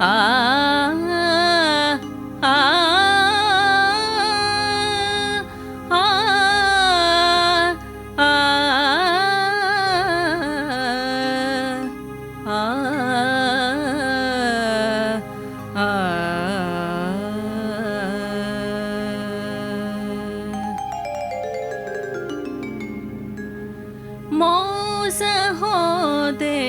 ಆ ಮೋಸ ಹೋದೆನಲ್ಲ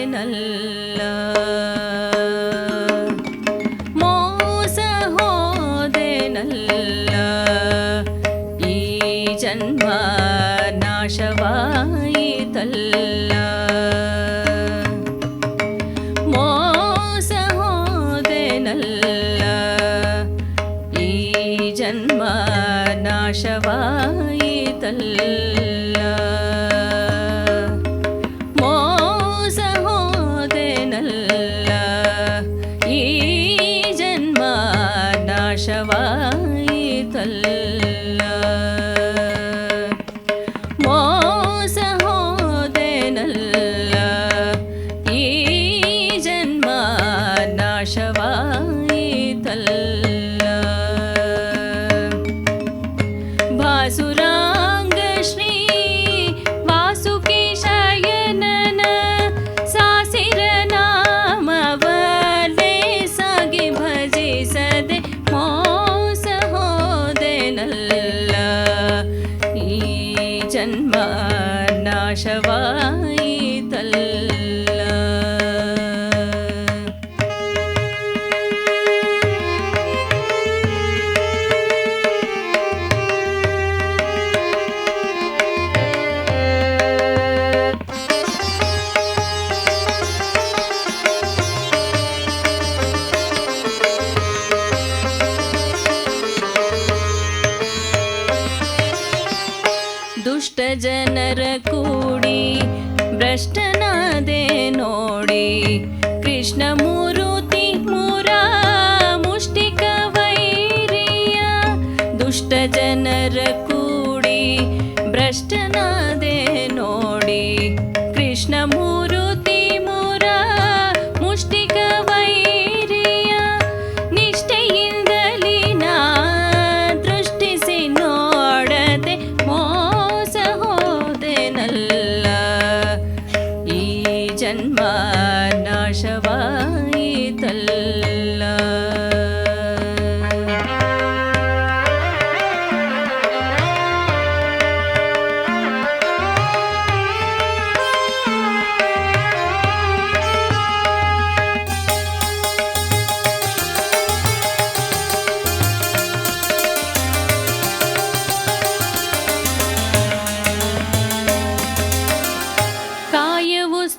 ನಾಶವಾಯಿತಲ್ಲ. ಮೋಸ ಹೋದೆನಲ್ಲ ಈ ജന്മനാശവായ ಜನರ ಕೂಡಿ ಭ್ರಷ್ಟನಾದೆ ನೋಡಿ ಕೃಷ್ಣ ಮೂರುತಿ ಮೂರ ಮುಷ್ಟಿಕ ವೈರಿಯ ದುಷ್ಟ ಜನರ ಕೂಡಿ ಭ್ರಷ್ಟನಾದೆ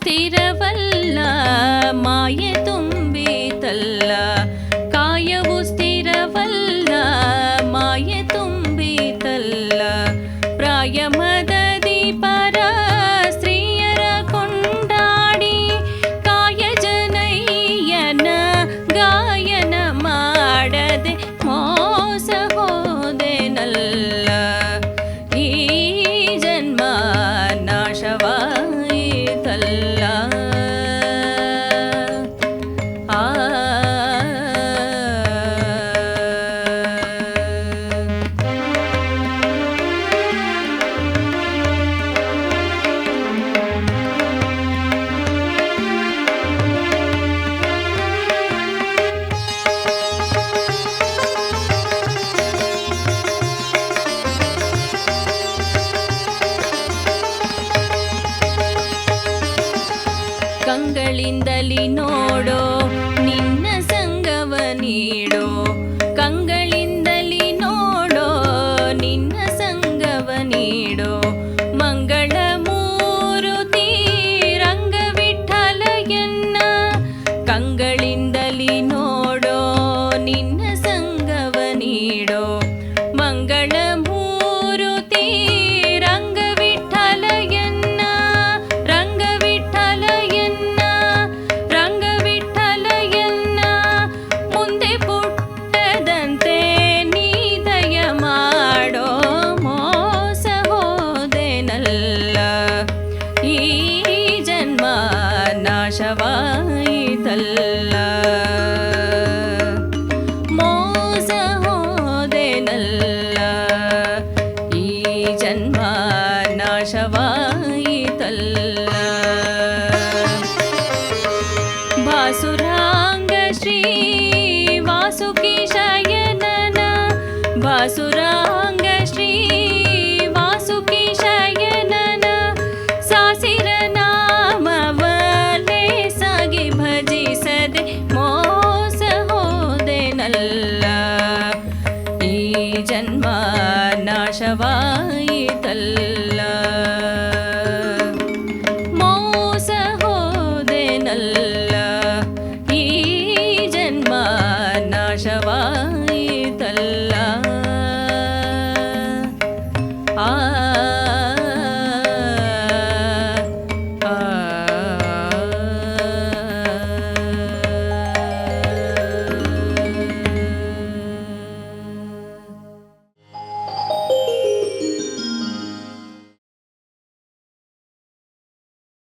திரவல்ல மாய ಕಂಗಳಿಂದಲಿ ನೋಡೋ ನಿನ್ನ ಸಂಗವ ನೀಡೋ. ನಾಶವಾಯಿತಲ್ಲ ಮೋಸ ಹೋದೆನಲ್ಲ ಈ ಜನ್ಮ ನಾಶವಾಯಿ